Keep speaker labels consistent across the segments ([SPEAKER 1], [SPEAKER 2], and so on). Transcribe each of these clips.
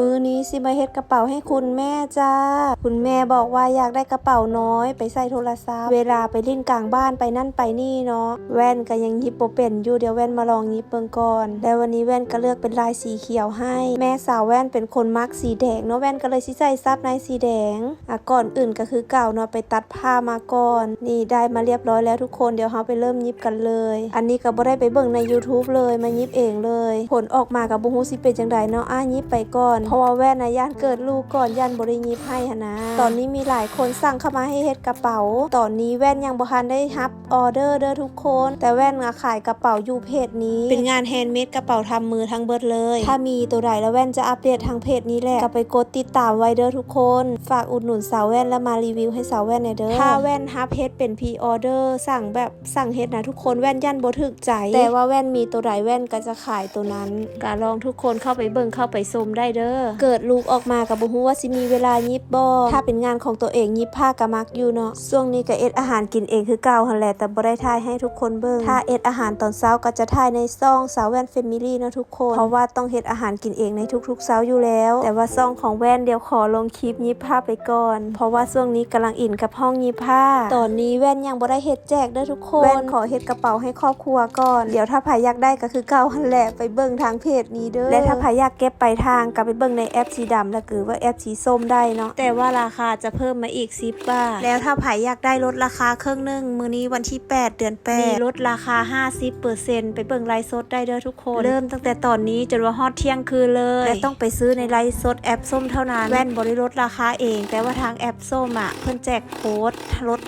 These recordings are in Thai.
[SPEAKER 1] มือนี้สิมาเฮ็ดกระเป๋าให้คุณแม่จ้า คุณแม่บอกว่าอยากได้กระเป๋าน้อย ไปใส่โทรศัพท์ เวลาไปเล่นกลางบ้านไปนั่นไปนี่เนาะ แว่นก็ยังยิบบ่เป็นอยู่เดี๋ยวแว่นมาลองยิบเบิ่งก่อนแล้ววันนี้แว่นก็เลือกเป็นลายสีเขียวให้ แม่สาวแว่นเป็นคนมักสีแดงเนาะแว่นก็เลยสิใส่ซับในสีแดง อะก่อนอื่นก็คือเก่าเนาะไปตัดผ้ามาก่อน นี่ได้มาเรียบร้อยแล้วทุกคนเดี๋ยวเราไปเริ่มยิบกันเลย อันนี้ก็บ่ได้ไปเบิ่งใน YouTube เลยมายิบเองเลย ผลออกมากับบ่ฮู้สิเป็นจังไดเนาะอะยิบไปก่อนเพราะว่าแว่นนะย่านเกิดลูกก่อนย่านบ่ได้หยิบให้หันนะ ตอนนี้มีหลายคนสั่งเข้ามาให้เฮ็ดกระเป๋า ตอนนี้แว่นยังบ่ทันได้รับออเดอร์เด้อทุกคน แต่แว่นอะขายกระเป๋าอยู่เพจนี้ เป็นงานแฮนด์เมดกระเป๋าทำมือทั้งเบิดเลย ถ้ามีตัวใดแล้วแว่นจะอัปเดตทางเพจนี้แหละก็ไปกดติดตามไว้เด้อทุกคน ฝากอุดหนุนสาวแว่นและมารีวิวให้สาวแว่นหน่อยเด้อถ้าแว่นฮับเฮ็ดเป็นพรีออเดอร์สั่งแบบสั่งเฮ็ดนะทุกคนแว่นยันบ่ถึกใจ แต่ว่าแว่นมีตัวใดแว่นก็จะขายตัวนั้นก็ลองทุกคนเข้าไปเบิ่งเข้าไปชมได้เด้อเกิดลูกออกมากับบ่ฮู้ว่าสิมีเวลายิบบ่ถ้าเป็นงานของตัวเองยิบผ้ากะมักอยู่เนาะช่วงนี้ก็เอ็ดอาหารกินเองคือเก่าหั่นแหละแต่บ่ได้ถ่ายให้ทุกคนเบิ่งถ้าเอ็ดอาหารตอนเช้าก็จะถ่ายในซ่องสาวแว่นแฟมิลี่เนาะทุกคน เพราะว่าต้องเฮ็ดอาหารกินเองในทุกๆเช้าอยู่แล้ว แต่ว่าซ่องของแว่นเดี๋ยวขอลงคลิปยิบผ้าไปก่อน เพราะว่าช่วงนี้กำลังอินกับห้องยิบผ้า ตอนนี้แว่นยังบ่ได้เฮ็ดแจกเด้อทุกคน แว่นขอเฮ็ดกระเป๋าให้ครอบครัวก่อน เดี๋ยวถ้าใครอยากได้ก็คือเก่าหั่นแหละไปเบิ่งทางเพจนี้เด้อ และถ้าใครอยากเก็บไปทางก็ไปเบิ่งในแอปสีดำแล้วคือว่าแอปสีส้มได้เนาะแต่ว่าราคาจะเพิ่มมาอีก10บาทแล้วถ้าใครอยากได้ลดราคาเครื่องหนึงมื้อนี้วันที่ 8 เดือน8มีลดราคา 50%ไปเบิ่งไลฟ์สดได้เด้อทุกคน เริ่มตั้งแต่ตอนนี้จนว่าฮอดเที่ยงคืนเลยและต้องไปซื้อในไลฟ์สดแอปส้มเท่านั้นแว่นบริลดราคาเอง แต่ว่าทางแอปส้มอะเพิ่นแจกโค้ดลด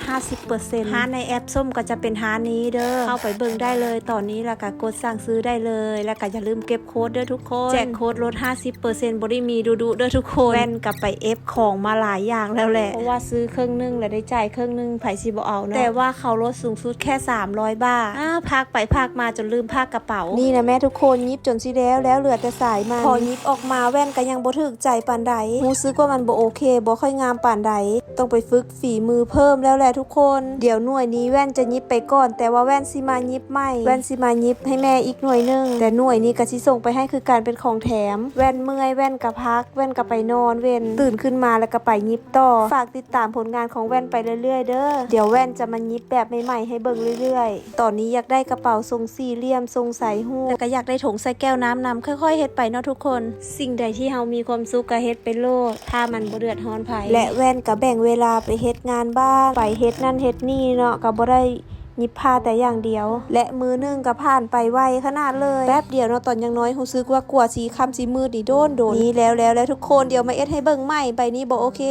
[SPEAKER 1] 50%หาในแอปส้มก็จะเป็นหานี้เด้อเข้าไปเบิ่งได้เลย ตอนนี้แล้วก็กดสั่งซื้อได้เลย แล้วก็อย่าลืมเก็บโค้ดเด้อทุกคนแจกโค้ดลด 50%บริมีดูดูๆเด้อทุกคนแว่นกับไปเอฟของมาหลายอย่างแล้วแหละ เพราะว่าซื้อเครื่องนึงแล้วได้จ่ายเครื่องนึงไผสิบ่เอาเนาะแต่ว่าเขาลดสูงสุดแค่ 300 บาทอ่าพักไปพักมาจนลืมพักกระเป๋า นี่นะแม่ทุกคนยิบจนสิแล้วแล้วเหลือแต่สายมันพอยิบออกมาแว่นก็ยังบ่ถึกใจปานใดรู้สึกว่ามันบ่โอเคบ่ค่อยงามปานใดต้องไปฝึกฝีมือเพิ่มแล้วแหละทุกคน เดี๋ยวหน่วยนี้แว่นจะยิบไปก่อน แต่ว่าแว่นสิมายิบใหม่แว่นสิมายิบให้แม่อีกหน่วยหนึงแต่หน่วยนี้ก็สิส่งไปให้คือการเป็นของแถม แว่นเมื่อยแว่นกับพัก แว่นกับไปนอน เว้นตื่นขึ้นมาแล้วก็ไปยิบต่อ ฝากติดตามผลงานของแว่นไปเรื่อยๆ เด้อ เดี๋ยวแว่นจะมายิบแบบใหม่ๆให้เบิ่งเรื่อยๆ ตอนนี้อยากได้กระเป๋าทรงสี่เหลี่ยมทรงใสหูแล้วก็อยากได้ถุงใส่แก้วน้ำนำค่อยๆเฮ็ดไปเนาะทุกคน สิ่งใดที่เฮามีความสุขก็เฮ็ดไปโลด ถ้ามันบ่เดือดร้อนไผและแว่นก็แบ่งเวลาไปเฮ็ดงานบ้าน ไปเฮ็ดนั่นเฮ็ดนี่เนาะก็บ่ได้ห ยิบผ้าแต่อย่างเดียว และมือนึงก็ผ่านไปไวขนาดเลยแป๊บเดียวเนาะตอนยังน้อยรู้สึกว่ากลัวสีคำสีมืดนี่โดนโดนนี่แล้วแล้วแล้วทุกคนเดี๋ยวมาเอ็ดให้เบิ่งใหม่ใบนี้บอกโอเค